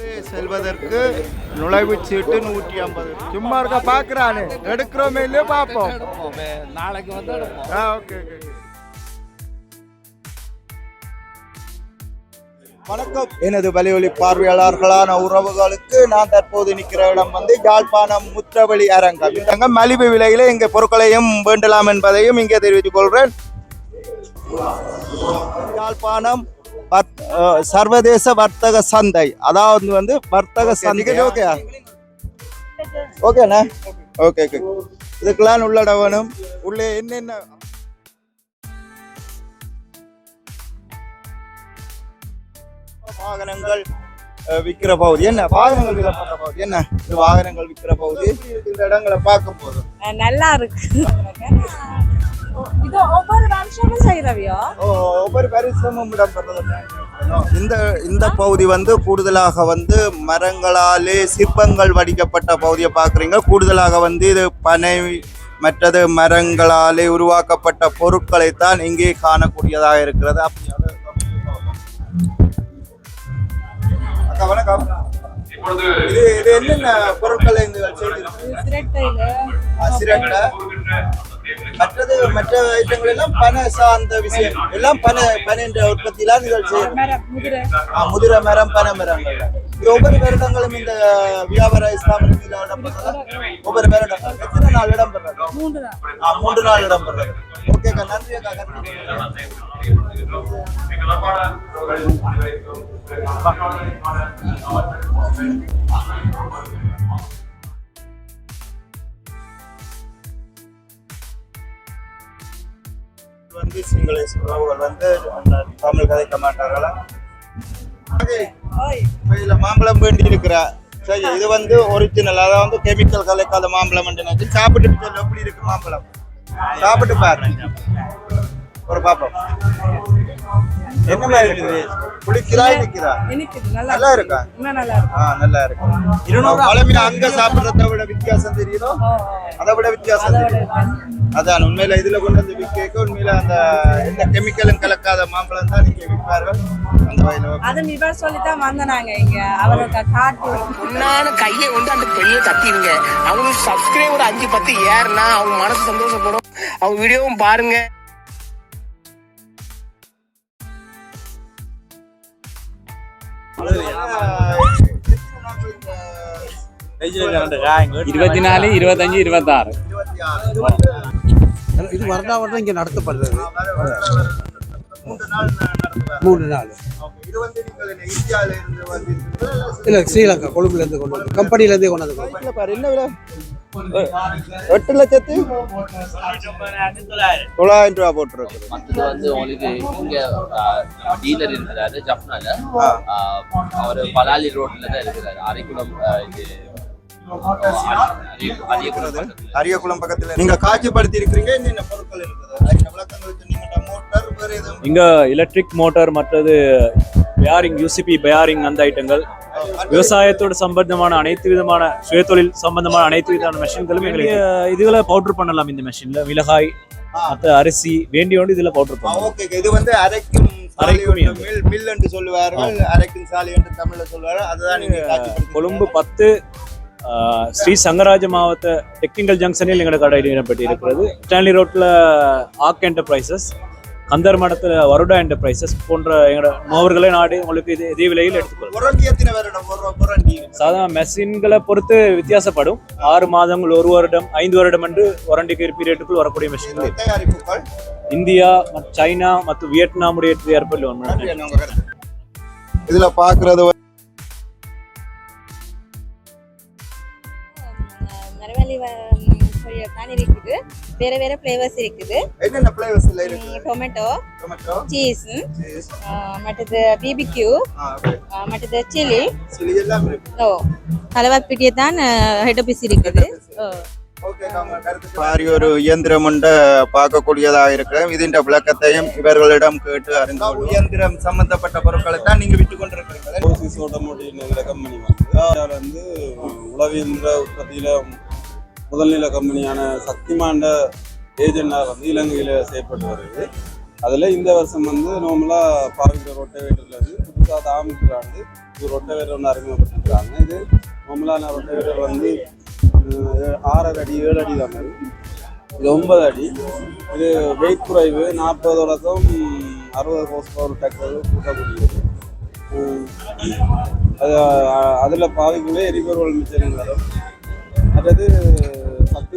உள்ளே செல்வதற்கு நுழைவுச் சீட்டு நூற்றி ஐம்பது. சும்மா இருக்க பார்க்குறானே. எடுக்கிறோமே இல்லையோ பார்ப்போம். நாளைக்கு வந்து எடுப்போம். ஆ ஓகே ஓகே வணக்கம். எனது வலியொலி பார்வையாளர்களான உறவுகளுக்கு நான் தற்போது நிற்கிற இடம் வந்து யாழ்ப்பாணம் முற்றவழி அரங்கம். இந்த மலிவு விலையில இங்கே பொருட்களையும் வேண்டலாம் என்பதையும் இங்கே தெரிவித்துக் கொள்கிறேன். யாழ்ப்பாணம் சர்வதேச வர்த்தக சந்தை. அதாவது வந்து வர்த்தக சந்தை ஓகே ஓகேண்ணா ஓகே ஓகே இதுக்கெல்லாம் உள்ளட வேணும் உள்ளே என்னென்ன? வாகனங்கள் அஹ், விக்கிற பகுதி. என்ன? வாகனங்கள் விற்கப்பட்ட பகுதி. என்ன? இது வாகனங்கள் விக்கிற பகுதி. இந்த இடங்களை பார்க்கும் போது. நல்லா இருக்கு. இது ஒவ்வொரு வருஷமும் செய்யறவியோ ஓ, ஒவ்வொரு பரிசிரமும் இந்த இந்த பகுதி வந்து கூடுதலாக வந்து மரங்களாலே சிற்பங்கள் வடிக்கப்பட்ட பகுதியை பார்க்குறீங்க கூடுதலாக வந்து இது பனை மற்றது மரங்களாலே உருவாக்கப்பட்ட பொருட்களை தான் இங்கே காணக்கூடியதாக இருக்கிறது வணக்கம் இது இது என்னென்ன பொருட்களை இந்த மற்றது மற்ற ஐட்டங்கள் எல்லாம் பனை சார்ந்த விஷயம். எல்லாம் பனை பனை என்ற உற்பத்தியிலாம் நீங்கள் செய்யணும் மரம் முதிரை. மரம் பனை இது ஒவ்வொரு வருடங்களும் இந்த வியாபார இடம்பெறதா ஒவ்வொரு வருடம். எத்தனை நாள் தான் ஆ, மூன்று நாள் இடம்பெறது ஓகே அக்கா நன்றி அக்கா நன்றி. வந்து சிங்களேஸ் உறவுகள் வந்து தமிழ் கதைக்க மாட்டார்களா இதுல மாம்பழம் வேண்டி இருக்கிறா. சரி இது வந்து ஒரிஜினல் அதாவது வந்து கெமிக்கல் கலக்காத மாம்பழம் நினைச்சு சாப்பிட்டு எப்படி இருக்கு மாம்பழம்? சாப்பிட்டு பாரு. ஒரு பாப்போம். என்ன மாதிரி இருக்குது. நிக்கிறா? நல்லா நல்லா இருக்கா? நல்லா இருக்கு. நல்லா இருக்கு. இருநூறு பழமையா அங்க சாப்பிடுறத விட வித்தியாசம் தெரியுதோ? அதை விட வித்தியாசம் தெரியும் அதான் உண்மையில இதுல கொண்டு வந்து விற்க உண்மையில அந்த எந்த கெமிக்கலும் கலக்காத மாம்பழம் தான் இங்க விற்பார்கள். அந்த வயல அது இவர் சொல்லித்தான் வந்தனாங்க இங்க. காட்டு பொண்ணான கையை கொண்டு அந்த பெண்ணில் தட்டிடுங்க அவங்களுக்கு சப்ஸ்கிரைபர் அஞ்சு பத்து ஏறுனா அவங்க மனசு சந்தோஷப்படும். அவங்க வீடியோவும் பாருங்க. இருபத்தி நாலு இருபத்தஞ்சு இருபத்தாறு. இது வருடா வருடம் இங்கே நடத்தப்படுறது மூணு நாள் இல்லை ஸ்ரீலங்கா கொழும்புலேருந்து கொண்டு வந்து கம்பெனிலேருந்தே கொண்டு வந்து பாரு என்ன விலை? எட்டு லட்சத்து தொள்ளாயிரம் ரூபா போட்டுருக்கு மற்றது வந்து உங்களுக்கு இங்க டீலர் இருக்கிறாரு ஜப்னால. அவர் பலாலி ரோட்ல தான் இருக்கிறாரு. அரைக்குளம் இது. அரியகுளம் பக்கத்துல. நீங்க காட்சிப்படுத்தி இருக்கிறீங்க என்னென்ன பொருட்கள் இருக்குது? அதுக்கு விளக்கங்கள் சொன்னீங்கன்னா மோட்டார் வேற எதுவும்? இங்க எலக்ட்ரிக் மோட்டார் மற்றது பேரிங் யூசிபி பேரிங் அந்த ஐட்டங்கள் விவசாயத்தோட சம்பந்தமான அனைத்து விதமான சுயதொழில் சம்பந்தமான அனைத்து விதமான மெஷின்களும் எங்களுக்கு இதுகளை பவுடர் பண்ணலாம் இந்த மெஷின்ல மிளகாய் மற்ற அரிசி வேண்டிய ஒன்று இதுல பவுடர் பண்ணலாம். ஓகே இது வந்து அரைக்கும் மில் என்று சொல்லுவார்கள். அரைக்கும் சாலை என்று தமிழ்ல சொல்லுவார்கள். அதுதான் கொழும்பு பத்து ஸ்ரீ சங்கராஜ மாவட்ட டெக்னிக்கல் ஜங்ஷனில் எங்களோட கடை இடம்பெற்று இருக்கிறது ஸ்டான்லி ரோட்ல ஆக் என்டர்பிரைசஸ் கந்தர் மடத்துல வருடா என்டர்பிரைசஸ் போன்ற எங்களோட நோவர்களே நாடு உங்களுக்கு இது இதே விலையில் எடுத்துக்கொள்ளும் சாதாரண மெஷின்களை பொறுத்து வித்தியாசப்படும். ஆறு மாதங்கள் ஒரு வருடம் ஐந்து வருடம் என்று வாரண்டி பீரியட்டுக்குள் வரக்கூடிய மெஷின்கள் தயாரிப்புகள்? இந்தியா சைனா மற்றும் வியட்நாமுடைய ஏற்படல ஒன்று. இதுல பாக்குறது வேற வேற ஃப்ளேவர்ஸ் இருக்குது. என்னென்ன பிளேவர்ஸ்ல இருக்கு டொமேட்டோ டொமேட்டோ சீஸ் மற்றது பிபிக்யூ. மற்றது சில்லி சில்லி எல்லாம் இருக்கு. ஓ கலவாப்பிட்டியை தான் ஹெட் ஆஃபீஸ் இருக்குது. ஓ. பாரி ஒரு இயந்திரம் பார்க்கக்கூடியதாக இருக்கு. இதன் விளக்கத்தையும் இவர்களிடம் கேட்டு அறிந்து. இயந்திரம் சம்பந்தப்பட்ட பொருட்களை தான் நீங்க விட்டு கொண்டிருக்கிறீங்க கம்பெனி வந்து உளவியந்திர உற்பத்தியில் முதல்நிலை கம்பெனியான சக்திமாண்ட ஏஜெண்டாக வந்து இலங்கையில் செயல்பட்டு வருது. அதில் இந்த வருஷம் வந்து நார்மலாக பாவிக்கிற ரொட்டவேட்டர்லேருந்து புதுசாக புதுசாக ஆரம்பிக்கிறாங்க இது ரொட்டவேட்டர் ஒன்று அறிமுகப்படுத்திருக்காங்க. இது மொமலான ரொட்டை வந்து ஆறரை அடி ஏழு அடி தான் இது ஒன்பது அடி. இது வெயிட் குறைவு நாற்பது தொடக்கம் அறுபது ஹோஸ் பவர் டக்கர் கூட்டக்கூடியது அது அதில் பாதிக்கவே எரிபொருள் மிச்சம் வரும் அடுத்தது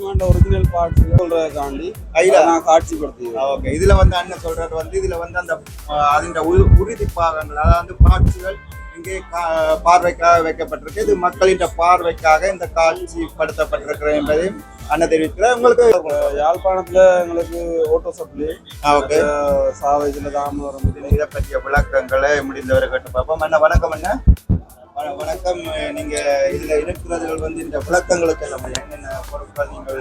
சக்திமாண்ட ஒரிஜினல் பார்ட்ஸ் சொல்றதுக்காண்டி. அதை நான் காட்சிப்படுத்தி ஓகே. இதுல வந்து அண்ணன் சொல்றது வந்து இதுல வந்து அந்த அதிண்ட உறுதி பாகங்கள் அதாவது பாட்சிகள் இங்கே பார்வைக்காக வைக்கப்பட்டிருக்கு. இது மக்களின் பார்வைக்காக இந்த காட்சிப்படுத்தப்பட்டிருக்கிறது என்பதை அண்ணன் தெரிவிக்கிறார். உங்களுக்கு யாழ்ப்பாணத்துல எங்களுக்கு ஓட்டோ சப்ளை ஓகே. சாவேஜில் தாமதம் இதை பற்றிய விளக்கங்களை முடிந்தவரை கேட்டு பார்ப்போம். அண்ணா வணக்கம் அண்ணா. வண- வணக்கம். நீங்க இதுல இருக்கிறதுகள் வந்து இந்த விளக்கங்களுக்கு எல்லாம் என்னென்ன பொருட்கள் நீங்கள்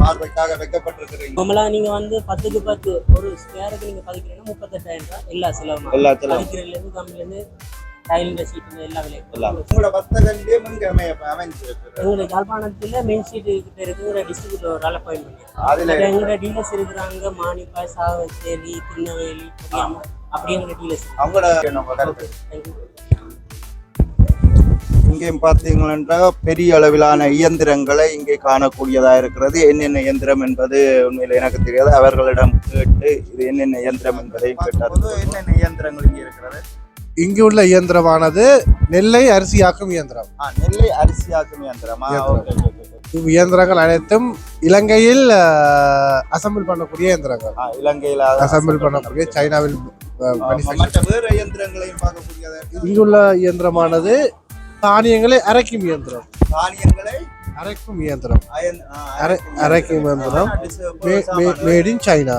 பார்வைக்காக வைக்கப்பட்டிருக்கிறீங்க? நம்மளா நீங்க வந்து பத்துக்கு பத்து ஒரு ஸ்கொயருக்கு நீங்க பதிக்கிறீங்கன்னா முப்பத்தெட்டாயிரம் ரூபாய் எல்லா செலவும்? எல்லா செலவும். பதிக்கிறதுல இருந்து கம்மில இருந்து டைல் சீட் எல்லா விலையும். உங்களோட இங்க அமைய அமைஞ்சிருக்கு எங்களோட யாழ்ப்பாணத்துல மெயின் ஸ்ட்ரீட் கிட்ட இருக்கிற டிஸ்ட்ரிபியூட்டர் ஒரு ஆள் அப்பாயின் பண்ணி அதுல எங்களோட டீலர்ஸ் இருக்கிறாங்க மானிப்பாய் சாவச்சேரி திருநெல்வேலி கொடியாம அப்படி எங்களோட டீலர்ஸ் அவங்களோட நம்ம கருத்து. இங்கேயும் பார்த்தீங்கன்னா பெரிய அளவிலான இயந்திரங்களை இங்கே காணக்கூடியதா இருக்கிறது. என்னென்ன இயந்திரம் என்பது உண்மையில் எனக்கு தெரியாது. அவர்களிடம் கேட்டு இது என்னென்ன இயந்திரம் என்பதை கேட்டார் என்னென்ன இயந்திரங்கள் இங்கே இருக்கிறது? இங்கு உள்ள இயந்திரமானது நெல்லை அரிசியாக்கும் இயந்திரம். ஆ, நெல்லை அரிசியாக்கும் இயந்திரமா? இயந்திரங்கள் அனைத்தும் இலங்கையில் அசம்பிள் பண்ணக்கூடிய இயந்திரங்கள். இலங்கையில் அசம்பிள் பண்ணக்கூடிய சைனாவில். இங்குள்ள இயந்திரமானது தானியங்களை அரைக்கும் இயந்திரம். தானியங்களை அரைக்கும் இயந்திரம். அரைக்கும் இயந்திரம். Made in China.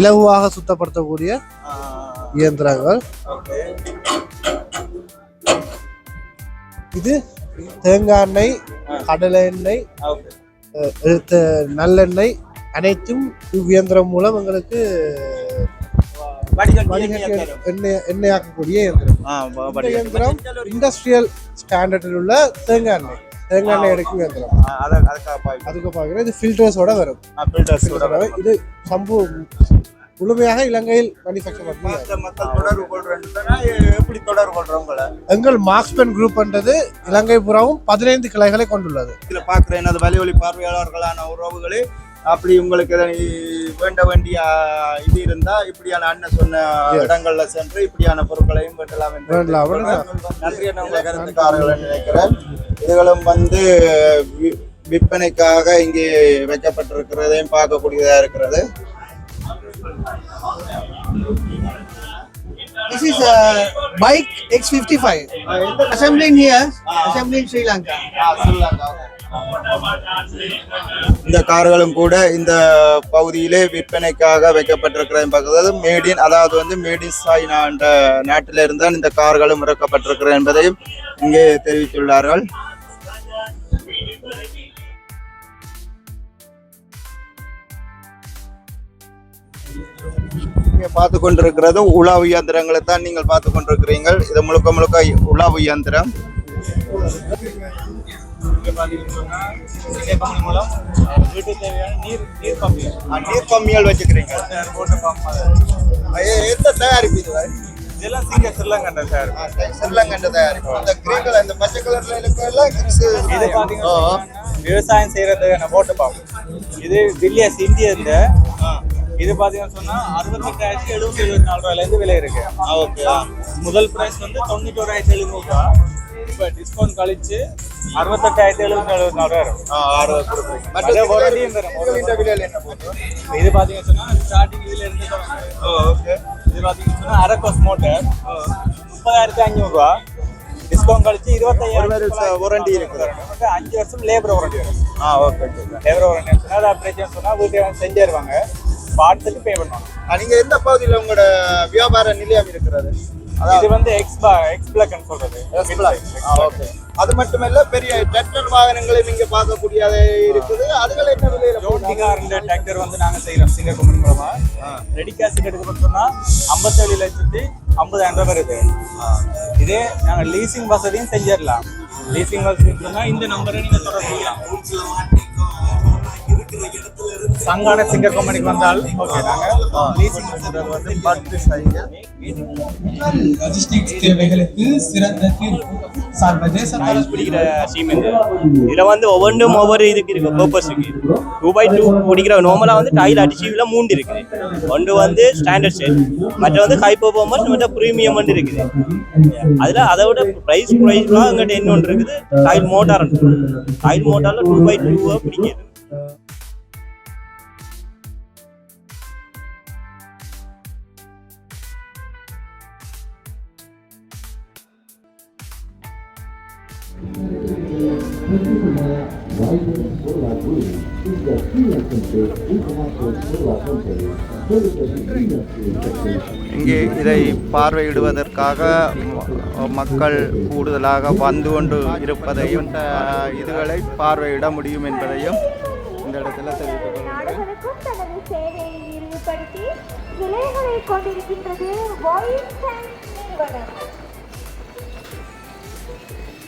இலகுவாக சுத்தப்படுத்தக்கூடிய இயந்திரங்கள். இது தேங்காய் எண்ணெய் கடலை எண்ணெய் நல்லெண்ணெய் அனைத்தும் இவ்வியந்திரம் மூலம் எங்களுக்கு எண்ணெயை. எண்ணெய் எண்ணெயாக்கக்கூடிய இயந்திரம். இயந்திரம் இண்டஸ்ட்ரியல் ஸ்டாண்டர்டில் உள்ள தேங்காய் எண்ணெய். தேங்காய் எண்ணெய் எடுக்கும் இயந்திரம். அதுக்கு பார்க்குறேன் இது ஃபில்டர்ஸோட வரும். இது சம்பு முழுமையாக இலங்கையில் மேனுஃபேக்சர் எங்கள் மார்க்ஸ்பென் குரூப்ன்றது இலங்கை புறாவும் பதினைந்து கிளைகளை கொண்டுள்ளது. இதுல பாக்குறேன் எனது வலியொலி பார்வையாளர்களான உறவுகளே. அப்படி உங்களுக்கு வேண்ட வேண்டிய இது இருந்தா இப்படியான அண்ணன் சொன்ன. இடங்கள்ல சென்று இப்படியான பொருட்களையும். சொல்றேன். நன்றி அண்ணா உங்களை கருத்துக்காரர்கள் நினைக்கிறேன் இதுகளும் வந்து விற்பனைக்காக இங்கே வைக்கப்பட்டிருக்கிறதையும் பார்க்கக்கூடியதா இருக்கிறது This is a bike X55. Assembling here, assembling Sri Lanka. இந்த கார்களும் கூட இந்த பகுதியிலே விற்பனைக்காக வைக்கப்பட்டிருக்கிறது மேடின் அதாவது வந்து மேடின் சாய்னா என்ற நாட்டில இருந்தால் இந்த கார்களும் இறக்கப்பட்டிருக்கிறது என்பதையும் இங்கே தெரிவித்துள்ளார்கள். இங்கே பார்த்து கொண்டிருக்கிறது உலாவு இயந்திரங்களை தான் நீங்கள் பார்த்து கொண்டிருக்கிறீர்கள். இது முழுக்க முழுக்க உலாவு இயந்திரம் ஆ, நீர் பம்பிகள் வச்சுக்கிறீங்க. ஐயா, எந்த தயாரிப்பு இது இதெல்லாம் சிங்க ஸ்ரீலங்கா சார் ஆ, ஸ்ரீலங்கா தயாரிப்பு அந்த கிரீன் கலர் இந்த பச்சை கலர்ல இருக்கிறதெல்லாம் இது பார்த்தீங்கன்னா விவசாயம் செய்யறதுக்கான போட்டு பார்ப்போம் இது வில்லியஸ் இந்தியா இந்த இது பாத்தீங்கன்னு சொன்னா அறுபத்தெட்டாயிரத்தி எழுபத்தி எழுபத்தி நாலு ரூபாயில இருந்து விலை இருக்கு. ஓகே. முதல் பிரைஸ் வந்து தொண்ணூத்தி ஓராயிரத்தி எழுநூறு ரூபா. இப்ப டிஸ்கவுண்ட் கழிச்சு அறுபத்தெட்டாயிரத்தி எழுபத்தி எழுபத்தி நாலு ரூபா இருக்கும் என்ன போட்டு இது பாத்தீங்கன்னு சொன்னா ஸ்டார்டிங் இதுல இருந்து. ஓகே. இது பாத்தீங்கன்னு சொன்னா அரக்கோஸ் மோட்டர் முப்பதாயிரத்தி அஞ்சூறு ரூபா. டிஸ்கவுண்ட் கழிச்சு இருபத்தையாயிரம் வாரண்டி இருக்குது. அஞ்சு வருஷம் லேபர் வாரண்டி வரும். ஆ ஓகே லேபர் வாரண்டி சொன்னா அது பிரச்சனை சொன்னா வீட்டுக்கு வந்து பார்ட்ஸுக்கு பே பண்ணுவாங்க. நீங்க எந்த பகுதியில் உங்களோட வியாபார நிலையம் இருக்கிறது? இது வந்து எக்ஸ் பா எக்ஸ் பிளாக்னு சொல்றது. ஓகே அது மட்டுமல்ல பெரிய டிராக்டர் வாகனங்களை நீங்க பார்க்கக்கூடிய இருக்குது. அதுகள் என்ன விலையில ஜோட்டிகார் இந்த டிராக்டர் வந்து நாங்க செய்யறோம் சிங்கர் கம்பெனி மூலமா. ரெடி கேஸ் எடுக்க சொன்னா ஐம்பத்தேழு லட்சத்தி ஐம்பதாயிரம் ரூபாய் வருது. இதே நாங்க லீசிங் வசதியும் செஞ்சிடலாம். லீசிங் வசதி இந்த நம்பரை நீங்க தொடர்பு சங்கான சிங்கர் கம்பெனிக்கு வந்தால் ஓகே நாங்கள் லீசிங் வந்து பத்து சைக்கிள் லாஜிஸ்டிக்ஸ் தேவைகளுக்கு சிறந்த தீர்வு. சர்வதேச பிடிக்கிற சீமெண்ட் இதுல வந்து ஒவ்வொன்றும் ஒவ்வொரு இதுக்கு இருக்கு பர்பஸ் இருக்கு. டூ பை டூ பிடிக்கிற நார்மலா வந்து டைல் அடிச்சிவில மூண்டு இருக்குது ஒன்று வந்து ஸ்டாண்டர்ட் செட் மற்ற வந்து ஹை பர்ஃபார்மன்ஸ் மற்ற ப்ரீமியம் வந்து இருக்குது. அதுல அதை விட ப்ரைஸ் ப்ரைஸ்லாம் எங்கிட்ட என்ன ஒன்று. இருக்குது டைல் மோட்டார் டைல் மோட்டார்ல டூ பை டூவை பிடிக்குது இங்கே இதை பார்வையிடுவதற்காக மக்கள் கூடுதலாக வந்து கொண்டு இருப்பதையும் இதுகளை பார்வையிட முடியும் என்பதையும் இந்த இடத்துல தெரிவித்துக் தனது சேவையை விரிவுபடுத்தி கொண்டிருக்கின்றது